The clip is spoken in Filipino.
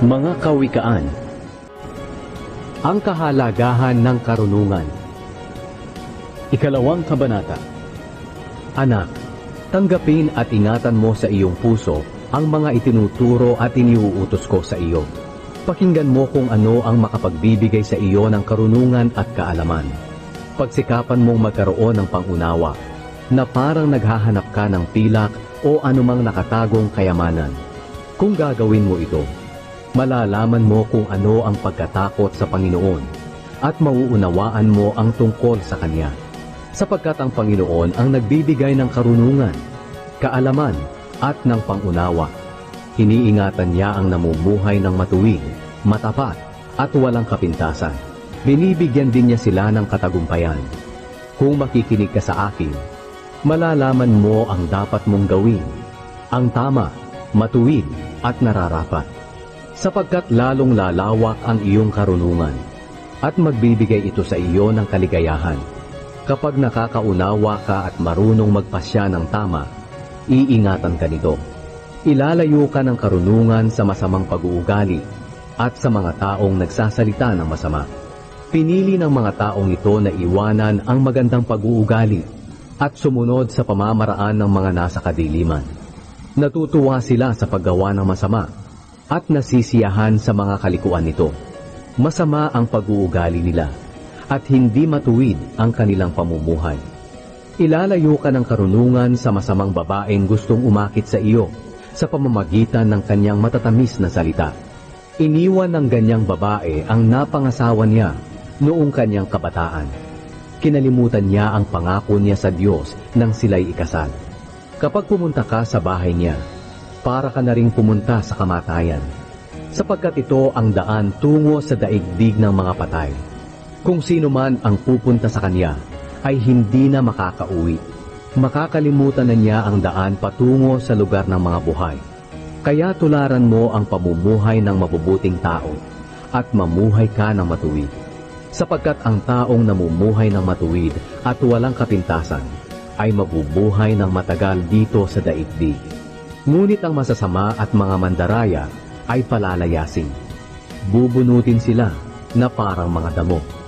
Mga kawikaan Ang kahalagahan ng karunungan Ikalawang kabanata Anak, tanggapin at ingatan mo sa iyong puso ang mga itinuturo at iniuutos ko sa iyo. Pakinggan mo kung ano ang makapagbibigay sa iyo ng karunungan at kaalaman. Pagsikapan mong magkaroon ng pangunawa na parang naghahanap ka ng pilak o anumang nakatagong kayamanan. Kung gagawin mo ito, malalaman mo kung ano ang pagkatakot sa Panginoon at mauunawaan mo ang tungkol sa Kanya. Sapagkat ang Panginoon ang nagbibigay ng karunungan, kaalaman at ng pangunawa. Iniingatan niya ang namumuhay ng matuwid, matapat at walang kapintasan. Binibigyan din niya sila ng katagumpayan. Kung makikinig ka sa akin, malalaman mo ang dapat mong gawin, ang tama, matuwid at nararapat. Sapagkat lalong lalawak ang iyong karunungan at magbibigay ito sa iyo ng kaligayahan. Kapag nakakaunawa ka at marunong magpasya ng tama, iingatan ka nito. Ilalayo ka ng karunungan sa masamang pag-uugali at sa mga taong nagsasalita ng masama. Pinili ng mga taong ito na iwanan ang magandang pag-uugali at sumunod sa pamamaraan ng mga nasa kadiliman. Natutuwa sila sa paggawa ng masama at nasisiyahan sa mga kalikuan nito. Masama ang pag-uugali nila at hindi matuwid ang kanilang pamumuhay. Ilalayo ka ng karunungan sa masamang babaeng gustong umakit sa iyo sa pamamagitan ng kanyang matatamis na salita. Iniwan ng ganyang babae ang napangasawa niya noong kanyang kabataan. Kinalimutan niya ang pangako niya sa Diyos nang sila'y ikasal. Kapag pumunta ka sa bahay niya, para ka na ring pumunta sa kamatayan, sapagkat ito ang daan tungo sa daigdig ng mga patay. Kung sino man ang pupunta sa kanya, ay hindi na makakauwi. Makakalimutan na niya ang daan patungo sa lugar ng mga buhay. Kaya tularan mo ang pamumuhay ng mabubuting tao at mamuhay ka ng matuwid. Sapagkat ang taong namumuhay ng matuwid at walang kapintasan ay mabubuhay ng matagal dito sa daigdig. Ngunit ang masasama at mga mandaraya ay palalayasin. Bubunutin sila na parang mga damo.